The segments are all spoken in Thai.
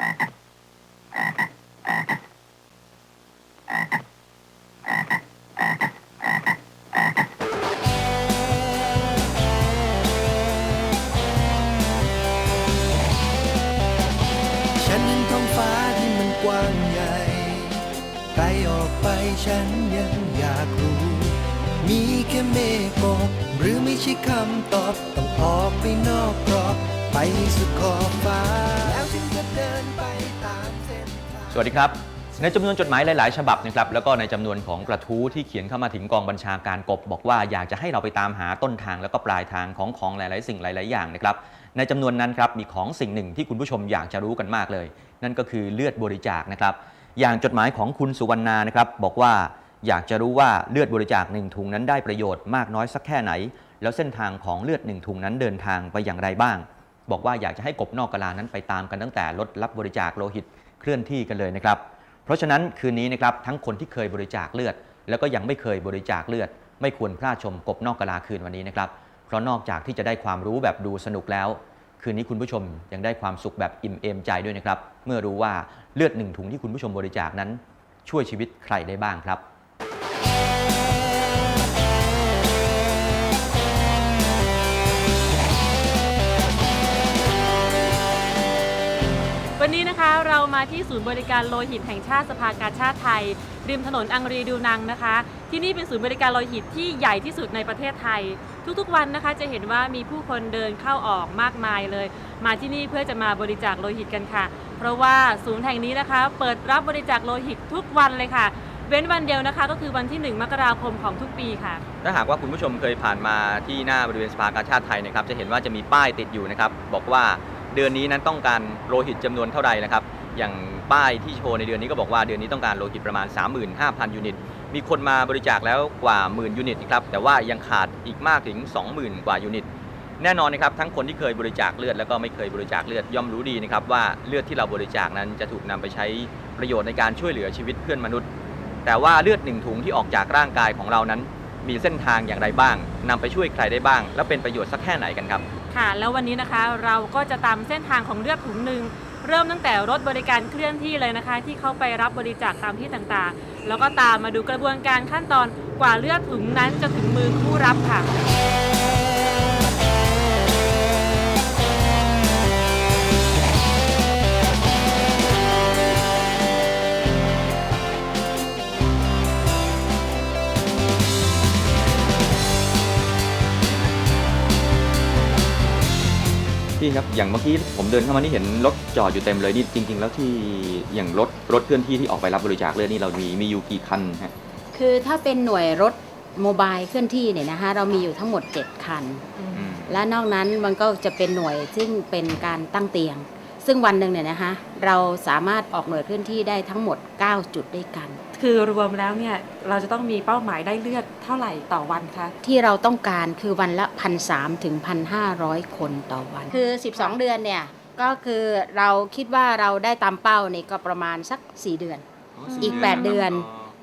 ฉันเห็นท้องฟ้าที่มันกว้างใหญ่ไกลออกไปฉันยังอยากรู้ มีแค่เมฆหมอกหรือไม่ใช่คำตอบ ต้องออกไปนอกกรอบ ไปสุดขอบฟ้า แล้วฉันจะเดินไปตามเส้นทาง สวัสดีครับ ในจำนวนจดหมายหลาย ๆ ฉบับนะครับแล้วก็ในจำนวนของกระทู้ที่เขียนเข้ามาถึงกองบัญชาการกบ บอกว่าอยากจะให้เราไปตามหาต้นทางแล้วก็ปลายทางของของหลาย ๆ สิ่งหลาย ๆ อย่างนะครับในจำนวนนั้นครับมีของสิ่งหนึ่งที่คุณผู้ชมอยากจะรู้กันมากเลย นั่นก็คือเลือดบริจาคนะครับอย่างจดหมายของคุณสุวรรณานะครับบอกว่าอยากจะรู้ว่าเลือดบริจาคหนึ่งถุงนั้นได้ประโยชน์มากน้อยสักแค่ไหน แล้วเส้นทางของเลือดหนึ่งถุงนั้นเดินทางไปอย่างไรบ้าง บอกว่าอยากจะให้กบนอกกะลานั้นไปตามกันตั้งแต่รถรับบริจาคโลหิตเคลื่อนที่กันเลยนะครับ เพราะฉะนั้นคืนนี้นะครับทั้งคนที่เคยบริจาคเลือด แล้วก็ยังไม่เคยบริจาคเลือด ไม่ควรพลาดชมกบนอกกะลาคืนวันนี้นะครับเพราะนอกจากที่จะได้ความรู้แบบดูสนุกแล้ว คืนนี้คุณผู้ชมยังได้ความสุขแบบอิ่มเอมใจด้วยนะครับเมื่อรู้ว่าเลือดหนึ่งถุงที่คุณผู้ชมบริจาคนั้น ช่วยชีวิตใครได้บ้างครับ มาที่ศูนย์บริการโลหิตแห่งชาติสภากาชาติไทย ริมถนนอังรีดูนังนะคะ ที่นี่เป็นศูนย์บริการโลหิตที่ใหญ่ที่สุดในประเทศไทย ทุกๆวันนะคะจะเห็นว่ามีผู้คนเดินเข้าออกมากมายเลย มาที่นี่เพื่อจะมาบริจาคโลหิตกันค่ะ เพราะว่าศูนย์แห่งนี้นะคะ เปิดรับบริจาคโลหิตทุกวันเลยค่ะเว้นวันเดียวนะคะก็คือวันที่ 1 มกราคมของทุกปีค่ะ ถ้าหากว่าคุณผู้ชมเคยผ่านมาที่หน้าบริเวณสภากาชาติไทยนะครับจะเห็นว่าจะมีป้ายติดอยู่นะครับ บอกว่าเดือนนี้นั้นต้องการโลหิตจำนวนเท่าใดนะครับ อย่างป้ายที่โชว์ในเดือนนี้ก็บอกว่าเดือนนี้ต้องการโลหิตประมาณ 35,000 ยูนิต มีคนมาบริจาคแล้วกว่าหมื่นยูนิตนะครับ แต่ว่ายังขาดอีกมากถึง 20,000 กว่ายูนิต แน่นอนนะครับ ทั้งคนที่เคยบริจาคเลือดแล้วก็ไม่เคยบริจาคเลือดย่อมรู้ดีนะครับว่าเลือดที่เราบริจาคนั้นจะถูกนำไปใช้ประโยชน์ในการช่วยเหลือชีวิตเพื่อนมนุษย์ แต่ว่าเลือดหนึ่งถุงที่ออกจากร่างกายของเรานั้น มีเส้นทางอย่างไรบ้างนำไปช่วยใครได้บ้าง และเป็นประโยชน์สักแค่ไหนกันครับ ค่ะ แล้ววันนี้นะคะเราก็จะตามเส้นทางของเลือดถุงหนึ่ง เริ่มตั้งแต่รถบริการเคลื่อนที่เลยนะคะ ที่เขาไปรับบริจาคตามที่ต่างๆ แล้วก็ตามมาดูกระบวนการขั้นตอนกว่าเลือดถุงนั้นจะถึงมือผู้รับค่ะ พี่ครับอย่างเมื่อกี้ผมเดินเข้ามานี่เห็นรถจอดอยู่เต็มเลยนี่จริง ๆ แล้วที่อย่างรถรถเคลื่อนที่ที่ออกไปรับบริจาคเลือดนี่เรามีมีอยู่กี่คันฮะคือถ้าเป็นหน่วยรถโมบายเคลื่อนที่เนี่ยนะคะเรามีอยู่ทั้งหมด 7 คัน อืม และนอกนั้นมันก็จะเป็นหน่วยซึ่งเป็นการตั้งเตียง ซึ่งวันหนึ่งเนี่ยนะคะเราสามารถออกหน่วยเคลื่อนที่ได้ทั้งหมด 9 จุดด้วยกัน คือรวมแล้วเนี่ยเราจะต้องมีเป้าหมายได้เลือดเท่าไหร่ต่อวันคะที่เราต้องการคือวันละ 1,300ถึง1,500 คนต่อวัน คือ 12 เดือนเนี่ยก็คือเราคิดว่าเราได้ตามเป้านี่ก็ประมาณสัก 4 เดือน อีกแปดเดือน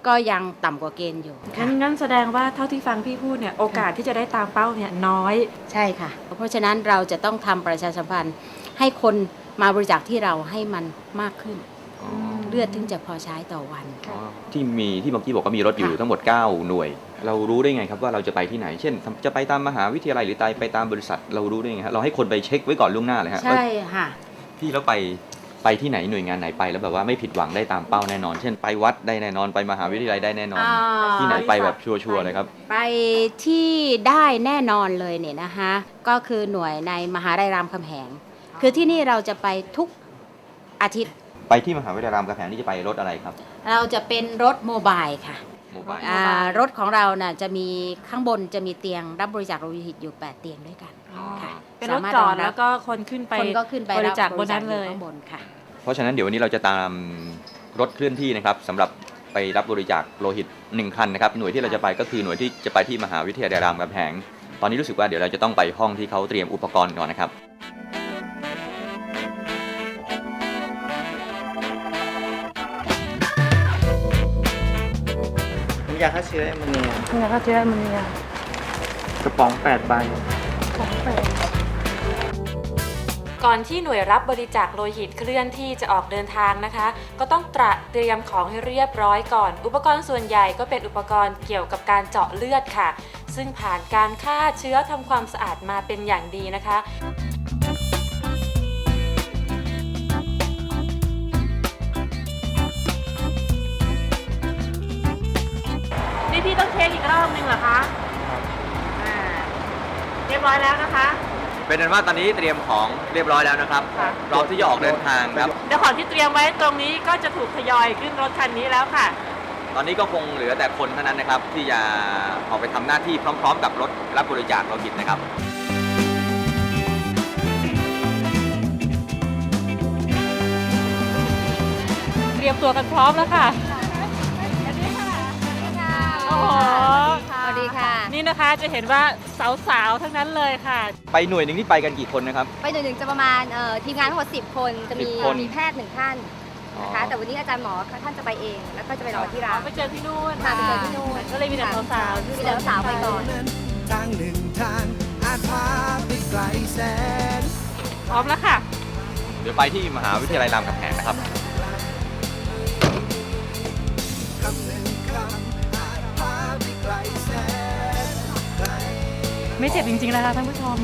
ก็ยังต่ำกว่าเกณฑ์อยู่งั้นงั้นแสดงว่าเท่าที่ฟังพี่พูดเนี่ยโอกาสที่จะได้ตามเป้าเนี่ยน้อย ใช่ค่ะ เพราะฉะนั้นเราจะต้องทำประชาสัมพันธ์ให้คน มาบริจาคที่เราให้มันมากขึ้น อ๋อเลือดถึงจะพอใช้ต่อวัน อ๋อที่มีที่เมื่อกี้บอกว่ามีรถอยู่ค่ะ ทั้งหมด 9 หน่วย เรารู้ได้ไงครับว่าเราจะไปที่ไหน เช่น จะไปตามมหาวิทยาลัยหรือไปตามบริษัท เรารู้ได้ไงฮะเราให้คนไปเช็คไว้ก่อนล่วงหน้าเลยฮะใช่ค่ะ พี่แล้วไปไปที่ไหนหน่วยงานไหนไปแล้วแบบว่าไม่ผิดหวังได้ตามเป้าแน่นอน เช่นไปวัดได้แน่นอนไปมหาวิทยาลัยได้แน่นอนที่ไหนไปแบบชัวร์ๆเลยครับ ไปที่ได้แน่นอนเลยเนี่ยนะคะ ก็คือหน่วยในมหาวิทยาลัยรามคำแหง คือที่นี่เราจะไปทุกอาทิตย์ ไปที่มหาวิทยาลัยรามคำแหงนี่จะไปรถอะไรครับเราจะเป็นรถโมบายค่ะโมบายอ่ารถของเราน่ะจะมีข้างบนจะมีเตียงรับบริจาคโลหิตอยู่ 8 เตียงด้วยกันค่ะเป็นรถจอดแล้วก็คนขึ้นไปคนก็ขึ้นไปบริจาคบนนั้นอยู่เลย ข้างบนค่ะ เพราะฉะนั้นเดี๋ยววันนี้เราจะตามรถเคลื่อนที่นะครับสำหรับไปรับบริจาคโลหิตหนึ่งคันนะครับหน่วยที่เราจะไปก็คือหน่วยที่จะไปที่มหาวิทยาลัยรามคำแหงตอนนี้รู้สึกว่าเดี๋ยวเราจะต้องไปห้องที่เขาเตรียมอุปกรณ์ก่อนนะครับ ยาฆ่าเชื้อแอมโมเนียนี่นะคะเชื้อมันเนี่ยกระป๋อง 8 ใบก่อนที่หน่วยรับบริจาคโลหิตเคลื่อนที่จะออกเดินทางนะคะ ก็ต้องตระเตรียมของให้เรียบร้อยก่อน อุปกรณ์ส่วนใหญ่ก็เป็นอุปกรณ์เกี่ยวกับการเจาะเลือดค่ะ ซึ่งผ่านการฆ่าเชื้อทำความสะอาดมาเป็นอย่างดีนะคะ คอีกรอบนึงเหรอคะอ่าเรียบร้อยแล้วนะคะ เป็นนั้นว่าตอนนี้เตรียมของเรียบร้อยแล้วนะครับค่ะ พร้อมที่จะออกเดินทางครับ เดี๋ยวของที่เตรียมไว้ตรงนี้ก็จะถูกทยอยขึ้นรถคันนี้แล้วค่ะ ตอนนี้ก็คงเหลือแต่คนเท่านั้นนะครับ ที่จะออกไปทำหน้าที่พร้อม ๆ กับรถรับบริจาคโลหิตนะครับ เตรียมตัวกันพร้อมแล้วค่ะโอ้โห สวัสดีค่ะ นี่นะคะจะเห็นว่าสาวๆ ทั้งนั้นเลยค่ะ ไปหน่วยหนึ่งที่ไปกันกี่คนนะครับ ไปหน่วยหนึ่งจะประมาณเอ่อทีมงานทั้งหมด10 คนจะมี10คน มีแพทย์หนึ่งท่านนะคะ แต่วันนี้อาจารย์หมอท่านจะไปเองแล้วก็จะไปรอที่ร้าน ไปเจอที่นู่นค่ะไปเจอที่นู่น ก็เลยมีแต่สาวๆมีแต่สาวไปก่อนทางหนึ่งทางอาจพาไปไกลแสน พร้อมแล้วค่ะ เดี๋ยวไปที่มหาวิทยาลัยรามคำแหงนะครับ ไม่เจ็บจริงๆนะคะท่านผู้ชม